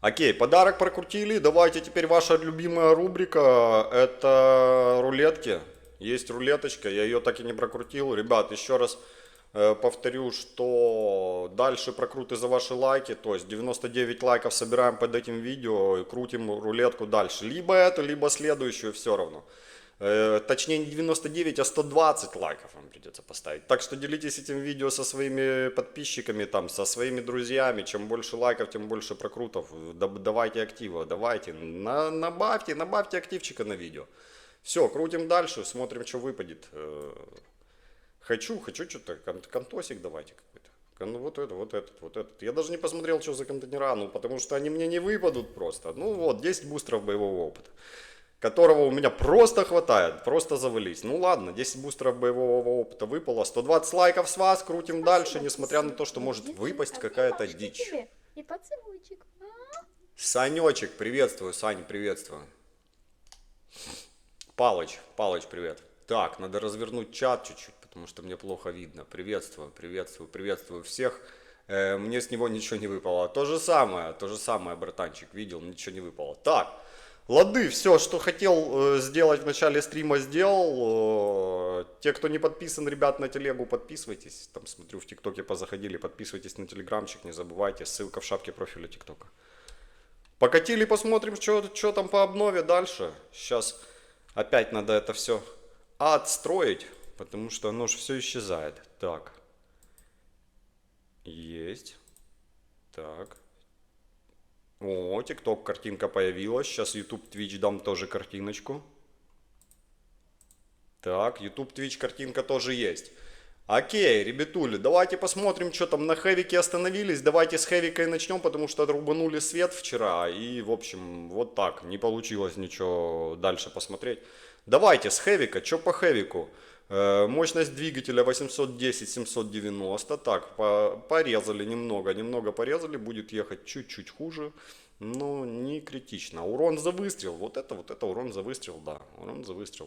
Окей, подарок прокрутили. Давайте теперь ваша любимая рубрика. Это рулетки. Есть рулеточка, я ее так и не прокрутил. Ребят, еще раз э, повторю, что дальше прокруты за ваши лайки. То есть 99 лайков собираем под этим видео и крутим рулетку дальше. Либо эту, либо следующую, все равно. Э, Точнее не 99, а 120 лайков вам придется поставить. Так что делитесь этим видео со своими подписчиками, там, со своими друзьями. Чем больше лайков, тем больше прокрутов. Давайте актива, давайте. На, набавьте, набавьте активчика на видео. Все, крутим дальше, смотрим, что выпадет. Э, Хочу, хочу что-то, кон- контосик давайте какой-то. Кон- Вот это, вот этот, вот этот. Я даже не посмотрел, что за контейнера, ну, потому что они мне не выпадут просто. Ну вот, 10 бустеров боевого опыта которого у меня просто хватает, просто завались. Ну ладно, 10 бустеров боевого опыта выпало, 120 лайков с вас, крутим дальше, несмотря на то, что может выпасть какая-то дичь. И поцелуйчик. А? Санечек, приветствую, Сань, приветствую. Палыч, Палыч, привет. Так, надо развернуть чат чуть-чуть, потому что мне плохо видно. Приветствую, приветствую, приветствую всех. Э, мне с него ничего не выпало. То же самое, то же самое, братанчик, видел, ничего не выпало. Так, лады, все, что хотел э, сделать в начале стрима, сделал. Э, те, кто не подписан, ребят, на телегу, подписывайтесь. Там, смотрю, в ТикТоке позаходили, подписывайтесь на телеграмчик, не забывайте, ссылка в шапке профиля ТикТока. Покатили, посмотрим, что там по обнове дальше. Сейчас опять надо это все отстроить, потому что оно же все исчезает. Так. Есть. Так. О, ТикТок картинка появилась. Сейчас YouTube, Twitch дам тоже картиночку. Так, YouTube, Twitch картинка тоже есть. Окей, ребятули, давайте посмотрим, что там на Хэвике остановились. Давайте с Хэвика и начнем, потому что отрубанули свет вчера. И, в общем, вот так. Не получилось ничего дальше посмотреть. Давайте с Хэвика, что по Хэвику? Э, мощность двигателя 810-790. Так, по- порезали немного, немного порезали. Будет ехать чуть-чуть хуже. Но не критично. Урон за выстрел. Вот это, вот это урон за выстрел, да. Урон за выстрел.